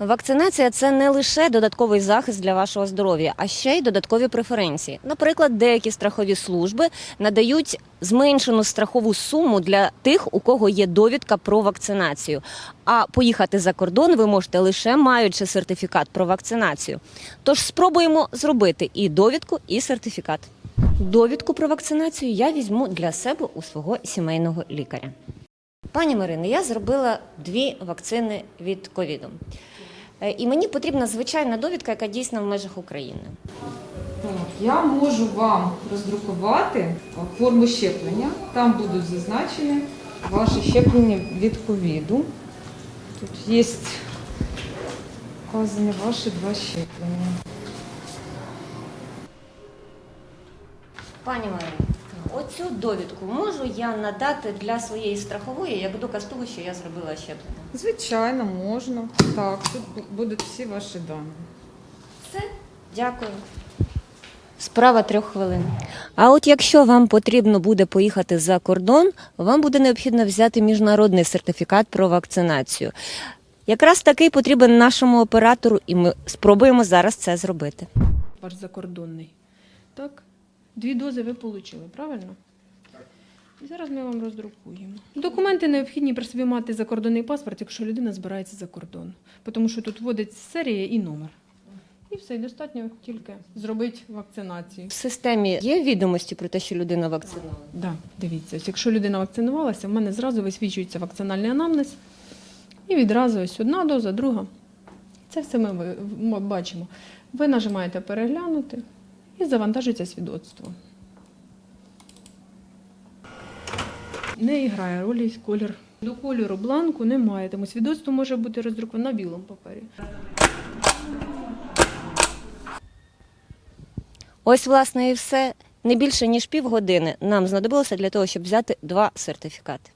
Вакцинація це не лише додатковий захист для вашого здоров'я, а ще й додаткові преференції. Наприклад, деякі страхові служби надають зменшену страхову суму для тих, у кого є довідка про вакцинацію. А поїхати за кордон ви можете лише маючи сертифікат про вакцинацію. Тож спробуємо зробити і довідку, і сертифікат. Довідку про вакцинацію я візьму для себе у свого сімейного лікаря. Пані Марино, я зробила дві вакцини від ковіду. Е, І мені потрібна звичайна довідка, яка дійсна в межах України. Я можу вам роздрукувати е, форму щеплення. Там будуть зазначені ваші щеплення від ковіду. Тут є вказані ваші два щеплення. Пані Марино, оцю довідку можу я надати для своєї страхової як доказ того, що я зробила щеплення. Звичайно, можна. Так, тут будуть всі ваші дані. Все, дякую. Справа трьох хвилин. А от якщо вам потрібно буде поїхати за кордон, вам буде необхідно взяти міжнародний сертифікат про вакцинацію. Якраз такий потрібен нашому оператору, і ми спробуємо зараз це зробити. ваш закордонний. Так? Дві дози ви отримали, правильно? І зараз ми вам роздрукуємо. Документи необхідні при собі мати закордонний паспорт, якщо людина збирається за кордон. Тому що тут вводить серія і номер. І все, і достатньо тільки зробити вакцинацію. В системі є відомості про те, що людина вакцинована? Да, дивіться, ось якщо людина вакцинувалася, в мене зразу висвічується вакцинальний анамнез. І відразу ось одна доза, друга. Це все ми бачимо. Ви нажимаєте переглянути і завантажується свідоцтво. Не грає ролі колір. До кольору бланку немає, тому свідоцтво може бути роздруковано на білому папері. Ось, власне, і все. Не більше ніж півгодини нам знадобилося для того, щоб взяти два сертифікати.